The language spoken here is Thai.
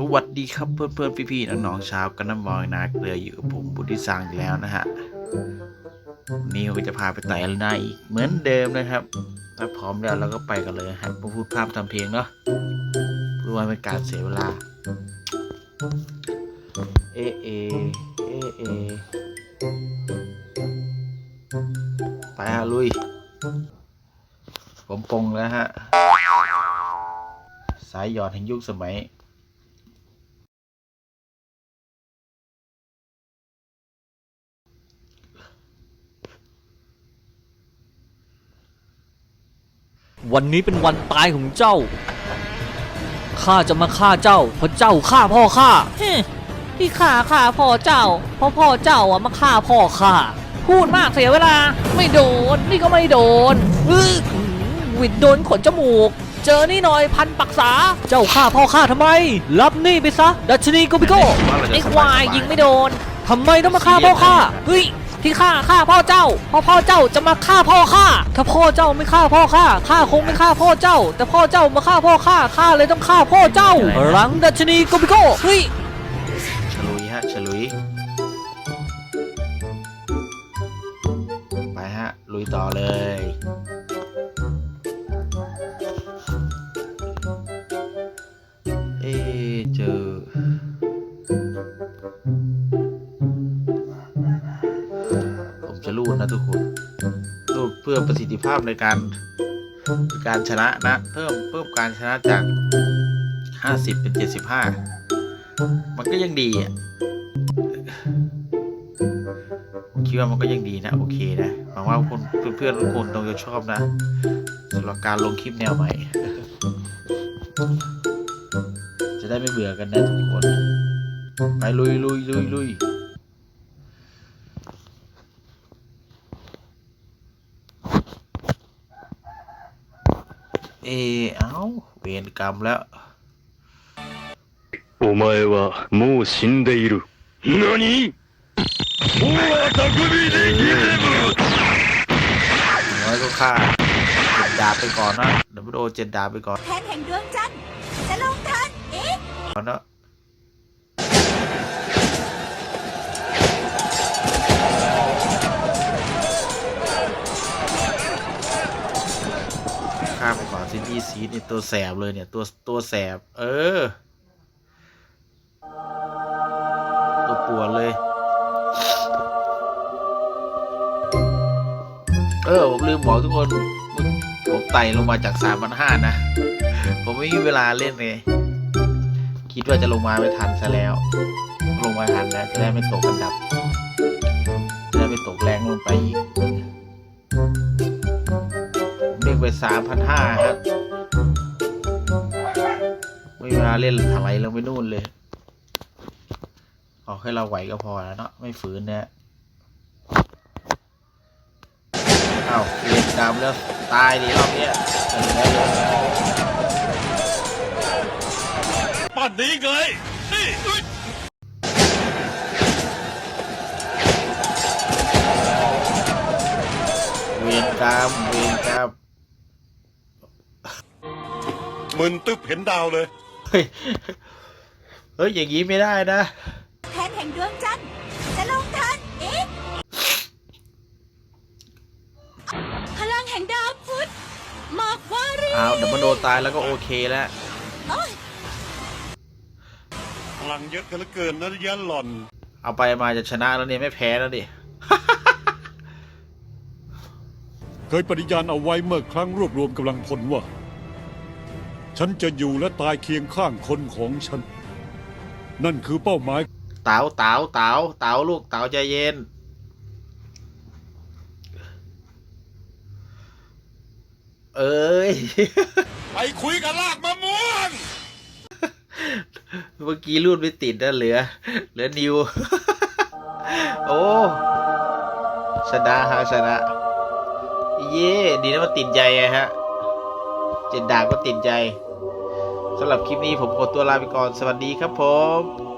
สวัสดีครับเพื่อนเพื่อนๆพี่ๆน้องๆชาวกันน้ำมอยนาเกลืออยู่กับผมบุตรสังแล้วนะฮะนี่ก็จะพาไปไต่หน้าอีกเหมือนเดิมนะครับถ้าพร้อมแล้วเราก็ไปกันเลยครับมาพูดภาพทำเพลงเนาะเพื่อไม่เป็นการเสียเวลา เอเอเอเอไปฮะลุย ผมปงแล้วฮะ สายหยอดแห่งยุคสมัย วันนี้เป็นวันตายของเจ้า ข้าจะมาฆ่าเจ้า เพราะเจ้าฆ่าพ่อข้าเฮ้ที่ข้าฆ่าพ่อเจ้า เพราะพ่อเจ้าอะมาฆ่าพ่อข้า พูดมากเสียเวลา ไม่โดน นี่ก็ไม่โดนอื้อหือหวิดโดนขนจมูก เจอนี่หน่อยพันปักษา เจ้าฆ่าพ่อข้าทำไม รับนี่ไปซะ ดัชนีโกปิโกไอ้ควายยิงไม่โดนทำไมต้องมาฆ่าพ่อข้า เฮ้ย ที่ฆ่าฆ่าพ่อเจ้าเพราะพ่อเจ้าจะมาฆ่าพ่อข้าถ้าพ่อเจ้าไม่ฆ่าพ่อข้าข้าคงไม่ฆ่าพ่อเจ้า แต่พ่อเจ้ามาฆ่าพ่อข้าข้าเลยต้องฆ่าพ่อเจ้าหลังดัชนีโกปิโกเฮ้ยฉลุยฮะฉลุยไปฮะลุยต่อเลยเอะเจอ พื่อประสิทธิภาพในการการชนะนะ เพิ่มเพิ่มการชนะจาก 50 เป็น 75 มันก็ยังดีอะคิดว่ามันก็ยังดีนะ โอเคนะหวังว่าคนเพื่อนๆทุกคนต้องจะชอบนะสำหรับการลงคลิปแนวใหม่ จะได้ไม่เบื่อกันนะทุกคน ไปลุยลุยลุยลุย เออเอ้า เวรกรรมแล้ว お前はもう死んでいる。何大は匠でギゼム น้อยก็ฆ่าเจ็ดดาบไปก่อนนะเดี๋ยวไปโดนเจ็ดดาบไปก่อน แทนแห่งดวงจันทร์จะลงทันเอ๊ะ ก่อนนะ ก่อนซิตี้ซีนี่ตัวแสบเลยเนี่ย ตัวตัวแสบ เออ ตัวปวดเลย เออ ผมลืมบอกทุกคนผมไต่ลงมาจากสามพันห้านะ ผมไม่มีเวลาเล่นเลยคิดว่าจะลงมาไม่ทันซะแล้ว ลงมาทันแล้วจะได้ไม่ตกอันดับจะได้ไม่ตกแรงลงไปอีกเล่นไปสามพันห้าครับ เวลาเล่นถลายลงไปนู่นเลยขอให้เราไหวก็พอแล้วเนาะไม่ฝืนเนี่ยอ้าวเรียนกรรมแล้วตายดีรอบเนี้ยเออแล้วเลยปั่นนี้ไงนี่อุ๊ยเวียนกรรมเวียนกรรมมึนตึ๊บเห็นดาวเลย เฮ้ยเฮ้ยอย่างนี้ไม่ได้นะแทนแห่งดวงจันทร์จะลงทันเอ๊ะพลังแห่งดาวพุธหมอกวารีอ้าวเดี๋ยวมันโดนตายแล้วก็โอเคแล้วโอ้ยพลังเยอะกันเหลือเกินนะยันหล่อน เอาไปมาจะชนะแล้วเนี่ยไม่แพ้แล้วดิ เคยปฏิญาณเอาไว้เมื่อครั้งรวบรวมกำลังพลว่า ฉันจะอยู่และตายเคียงข้างคนของฉัน นั่นคือเป้าหมาย เต๋าเต๋าเต๋าเต๋าลูกเต๋าใจเย็น เอ้ย ไปคุยกับลากมะม่วง เมื่อกี้รูดไม่ติดนะเหลือ เหลือนิว โอ้ชนะฮะชนะ เย่ดีนะมันติดใจอะฮะ เจ็ดดาบก็ติดใจ สำหรับคลิปนี้ผมขอตัวลาไปก่อน สวัสดีครับผม